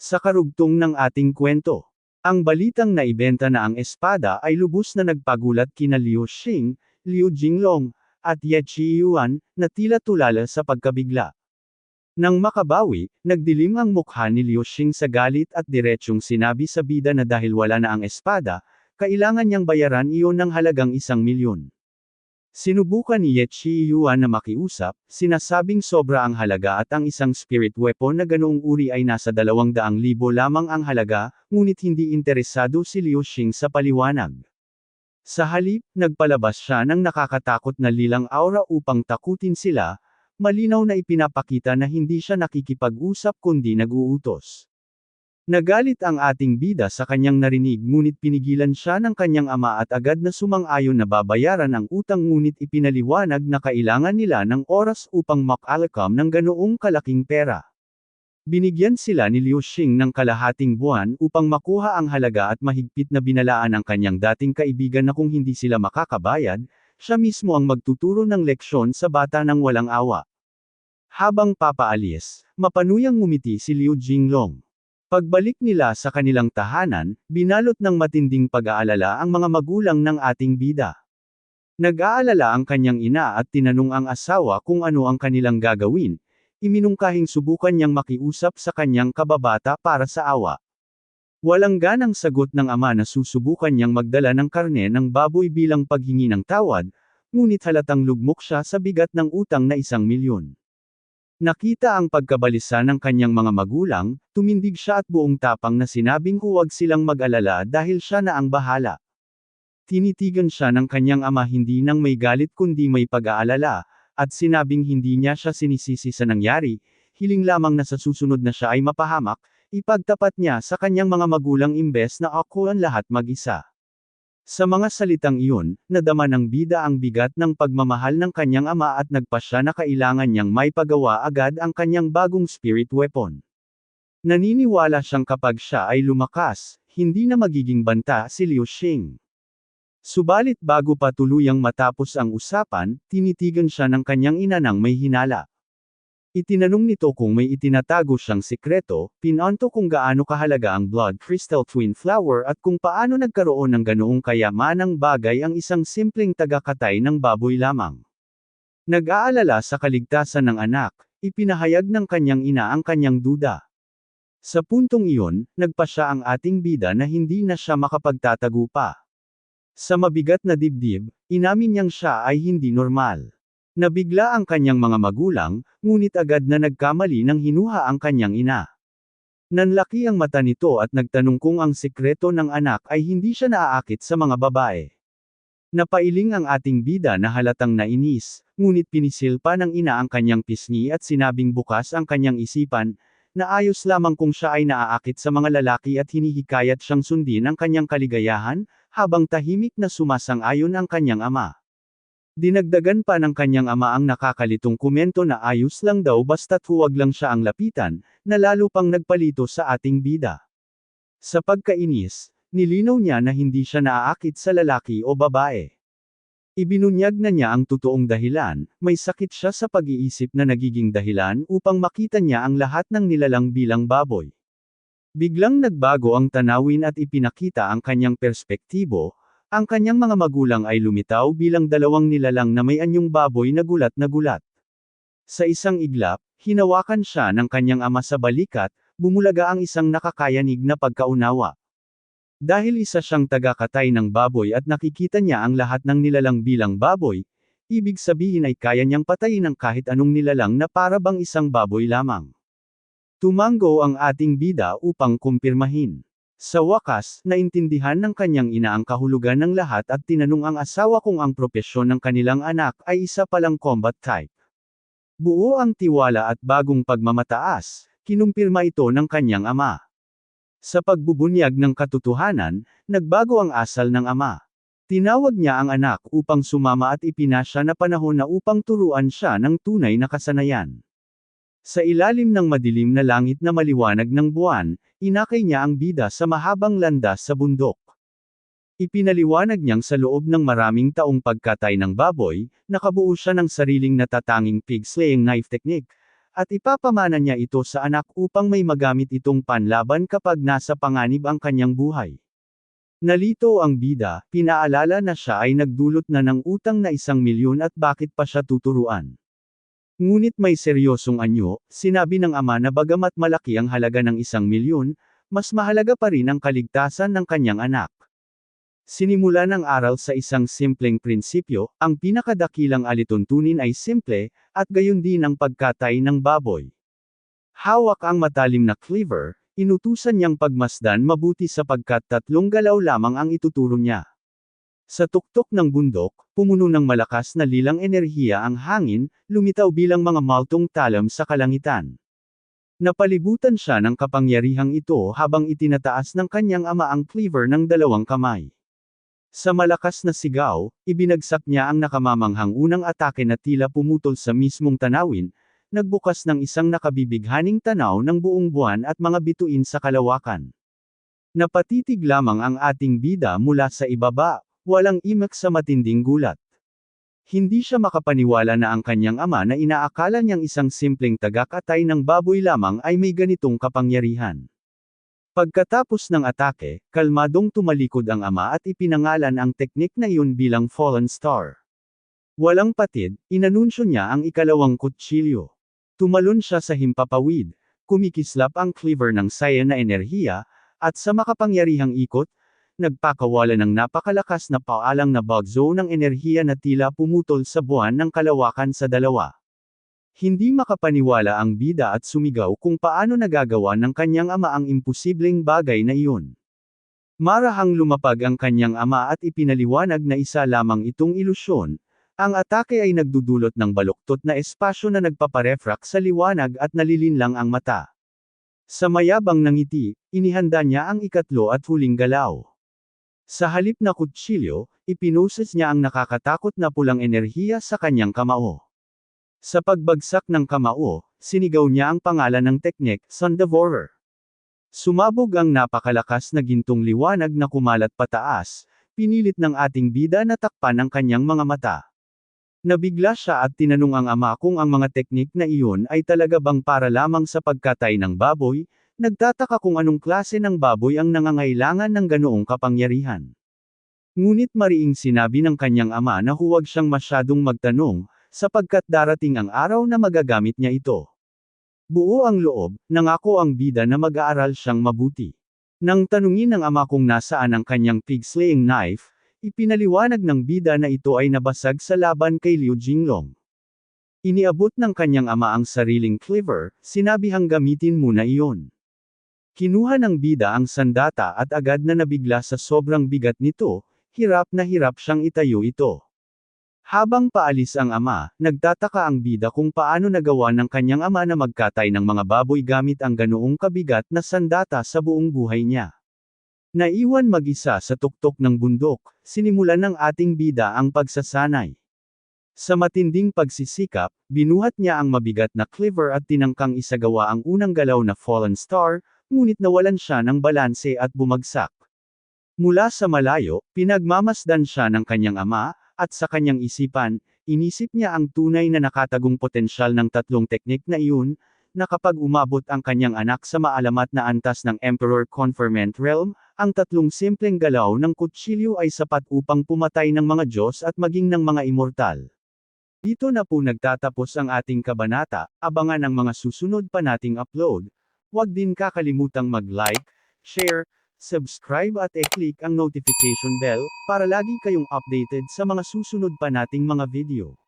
Sa karugtong ng ating kwento, ang balitang naibenta na ang espada ay lubos na nagpagulat kina Liu Xing, Liu Jinglong, at Ye Chiyuan, na tila tulala sa pagkabigla. Nang makabawi, nagdilim ang mukha ni Liu Xing sa galit at diretsyong sinabi sa bida na dahil wala na ang espada, kailangan niyang bayaran iyon ng halagang isang milyon. Sinubukan ni Ye Chiyuan na makiusap, sinasabing sobra ang halaga at ang isang spirit weapon na ganoong uri ay nasa dalawang daang libo lamang ang halaga, ngunit hindi interesado si Liu Xing sa paliwanag. Sa halip, nagpalabas siya ng nakakatakot na lilang aura upang takutin sila, malinaw na ipinapakita na hindi siya nakikipag-usap kundi nag-uutos. Nagalit ang ating bida sa kanyang narinig ngunit pinigilan siya ng kanyang ama at agad na sumang-ayon na babayaran ang utang ngunit ipinaliwanag na kailangan nila ng oras upang makalakam ng ganoong kalaking pera. Binigyan sila ni Liu Xing ng kalahating buwan upang makuha ang halaga at mahigpit na binalaan ang kanyang dating kaibigan na kung hindi sila makakabayad, siya mismo ang magtuturo ng leksyon sa bata ng walang awa. Habang papaalis, mapanuyang ngumiti si Liu Jinglong. Pagbalik nila sa kanilang tahanan, binalot ng matinding pag-aalala ang mga magulang ng ating bida. Nag-aalala ang kanyang ina at tinanong ang asawa kung ano ang kanilang gagawin, iminungkahing subukan niyang makiusap sa kanyang kababata para sa awa. Walang ganang sagot ng ama na susubukan niyang magdala ng karne ng baboy bilang paghingi ng tawad, ngunit halatang lugmok siya sa bigat ng utang na isang milyon. Nakita ang pagkabalisa ng kanyang mga magulang, tumindig siya at buong tapang na sinabing huwag silang mag-alala dahil siya na ang bahala. Tinitigan siya ng kanyang ama hindi nang may galit kundi may pag-aalala, at sinabing hindi niya siya sinisisi sa nangyari, hiling lamang na sa susunod na siya ay mapahamak, ipagtapat niya sa kanyang mga magulang imbes na ako ang lahat mag-isa. Sa mga salitang iyon, nadama ng bida ang bigat ng pagmamahal ng kanyang ama at nagpasya na kailangan niyang may pagawa agad ang kanyang bagong spirit weapon. Naniniwala siyang kapag siya ay lumakas, hindi na magiging banta si Liu Xing. Subalit bago pa tuluyang matapos ang usapan, tinitigan siya ng kanyang ina ng may hinala. Itinanong nito kung may itinatago siyang sikreto, pinanto kung gaano kahalaga ang blood crystal twin flower at kung paano nagkaroon ng ganoong kayamanang bagay ang isang simpleng tagakatay ng baboy lamang. Nag-aalala sa kaligtasan ng anak, ipinahayag ng kanyang ina ang kanyang duda. Sa puntong iyon, nagpa siya ang ating bida na hindi na siya makapagtatago pa. Sa mabigat na dibdib, inamin niyang siya ay hindi normal. Nabigla ang kanyang mga magulang, ngunit agad na nagkamali nang hinuha ang kanyang ina. Nanlaki ang mata nito at nagtanong kung ang sikreto ng anak ay hindi siya naaakit sa mga babae. Napailing ang ating bida na halatang nainis, ngunit pinisil pa ng ina ang kanyang pisngi at sinabing bukas ang kanyang isipan, na ayos lamang kung siya ay naaakit sa mga lalaki at hinihikayat siyang sundin ang kanyang kaligayahan, habang tahimik na sumasang-ayon ang kanyang ama. Dinagdagan pa ng kanyang ama ang nakakalitong komento na ayos lang daw basta't huwag lang siya ang lapitan, na lalo pang nagpalito sa ating bida. Sa pagkainis, nilinaw niya na hindi siya naaakit sa lalaki o babae. Ibinunyag na niya ang totoong dahilan, may sakit siya sa pag-iisip na nagiging dahilan upang makita niya ang lahat ng nilalang bilang baboy. Biglang nagbago ang tanawin at ipinakita ang kanyang perspektibo, ang kanyang mga magulang ay lumitaw bilang dalawang nilalang na may anyong baboy na gulat na gulat. Sa isang iglap, hinawakan siya ng kanyang ama sa balikat, bumulaga ang isang nakakayanig na pagkaunawa. Dahil isa siyang tagakatay ng baboy at nakikita niya ang lahat ng nilalang bilang baboy, ibig sabihin ay kaya niyang patayin ang kahit anong nilalang na para bang isang baboy lamang. Tumango ang ating bida upang kumpirmahin. Sa wakas, naintindihan ng kanyang ina ang kahulugan ng lahat at tinanong ang asawa kung ang propesyon ng kanilang anak ay isa palang combat type. Buo ang tiwala at bagong pagmamataas, kinumpirma ito ng kanyang ama. Sa pagbubunyag ng katotohanan, nagbago ang asal ng ama. Tinawag niya ang anak upang sumama at ipinasya na panahon na upang turuan siya ng tunay na kasanayan. Sa ilalim ng madilim na langit na maliwanag ng buwan, inakay niya ang bida sa mahabang landas sa bundok. Ipinaliwanag niyang sa loob ng maraming taong pagkatay ng baboy, nakabuo siya ng sariling natatanging pig slaying knife technique, at ipapamana niya ito sa anak upang may magamit itong panlaban kapag nasa panganib ang kanyang buhay. Nalito ang bida, pinaalala na siya ay nagdulot na ng utang na isang milyon at bakit pa siya tuturuan. Ngunit may seryosong anyo, sinabi ng ama na bagamat malaki ang halaga ng isang milyon, mas mahalaga pa rin ang kaligtasan ng kanyang anak. Sinimula ng aral sa isang simpleng prinsipyo, ang pinakadakilang alituntunin ay simple, at gayon din ang pagkatay ng baboy. Hawak ang matalim na cleaver, inutusan niyang pagmasdan mabuti sapagkat tatlong galaw lamang ang ituturo niya. Sa tuktok ng bundok, pumuno ng malakas na lilang enerhiya ang hangin, lumitaw bilang mga maltong talam sa kalangitan. Napalibutan siya ng kapangyarihang ito habang itinataas ng kanyang ama ang cleaver ng dalawang kamay. Sa malakas na sigaw, ibinagsak niya ang nakamamanghang unang atake na tila pumutol sa mismong tanawin, nagbukas ng isang nakabibighaning tanaw ng buong buwan at mga bituin sa kalawakan. Napatitig lamang ang ating bida mula sa ibaba, walang imak sa matinding gulat. Hindi siya makapaniwala na ang kanyang ama na inaakala niyang isang simpleng tagakatay ng baboy lamang ay may ganitong kapangyarihan. Pagkatapos ng atake, kalmadong tumalikod ang ama at ipinangalan ang teknik na iyon bilang Fallen Star. Walang patid, inanunsyo niya ang ikalawang kutsilyo. Tumalon siya sa himpapawid, kumikislap ang cleaver ng saya na enerhiya, at sa makapangyarihang ikot, nagpakawala ng napakalakas na paalang na bagzo ng enerhiya na tila pumutol sa buwan ng kalawakan sa dalawa. Hindi makapaniwala ang bida at sumigaw kung paano nagagawa ng kanyang ama ang imposibleng bagay na iyon. Marahang lumapag ang kanyang ama at ipinaliwanag na isa lamang itong ilusyon, ang atake ay nagdudulot ng baluktot na espasyo na nagpaparefrak sa liwanag at nalilinlang ang mata. Sa mayabang ng ngiti, inihanda niya ang ikatlo at huling galaw. Sa halip na kutsilyo, ipinoses niya ang nakakatakot na pulang enerhiya sa kanyang kamao. Sa pagbagsak ng kamao, sinigaw niya ang pangalan ng teknik, Sun Devourer. Sumabog ang napakalakas na gintong liwanag na kumalat pataas, pinilit ng ating bida na takpan ang kanyang mga mata. Nabigla siya at tinanong ang ama kung ang mga teknik na iyon ay talaga bang para lamang sa pagkatay ng baboy, nagtataka kung anong klase ng baboy ang nangangailangan ng ganoong kapangyarihan. Ngunit mariing sinabi ng kanyang ama na huwag siyang masyadong magtanong, sapagkat darating ang araw na magagamit niya ito. Buo ang loob, nangako ang bida na mag-aaral siyang mabuti. Nang tanungin ng ama kung nasaan ang kanyang pig-slaying knife, ipinaliwanag ng bida na ito ay nabasag sa laban kay Liu Jinglong. Iniabot ng kanyang ama ang sariling cleaver, sinabihang gamitin muna iyon. Kinuha ng bida ang sandata at agad na nabigla sa sobrang bigat nito, hirap na hirap siyang itayo ito. Habang paalis ang ama, nagtataka ang bida kung paano nagawa ng kanyang ama na magkatay ng mga baboy gamit ang ganoong kabigat na sandata sa buong buhay niya. Naiwan mag-isa sa tuktok ng bundok, sinimulan ng ating bida ang pagsasanay. Sa matinding pagsisikap, binuhat niya ang mabigat na cleaver at tinangkang isagawa ang unang galaw na fallen star, ngunit nawalan siya ng balanse at bumagsak. Mula sa malayo, pinagmamasdan siya ng kanyang ama, at sa kanyang isipan, inisip niya ang tunay na nakatagong potensyal ng tatlong teknik na iyon, na kapag umabot ang kanyang anak sa maalamat na antas ng Emperor Conferment Realm, ang tatlong simpleng galaw ng kutsilyo ay sapat upang pumatay ng mga Diyos at maging ng mga immortal. Dito na po nagtatapos ang ating kabanata, abangan ang mga susunod pa nating upload. Huwag din kakalimutang mag-like, share, subscribe at e-click ang notification bell, para lagi kayong updated sa mga susunod pa nating mga video.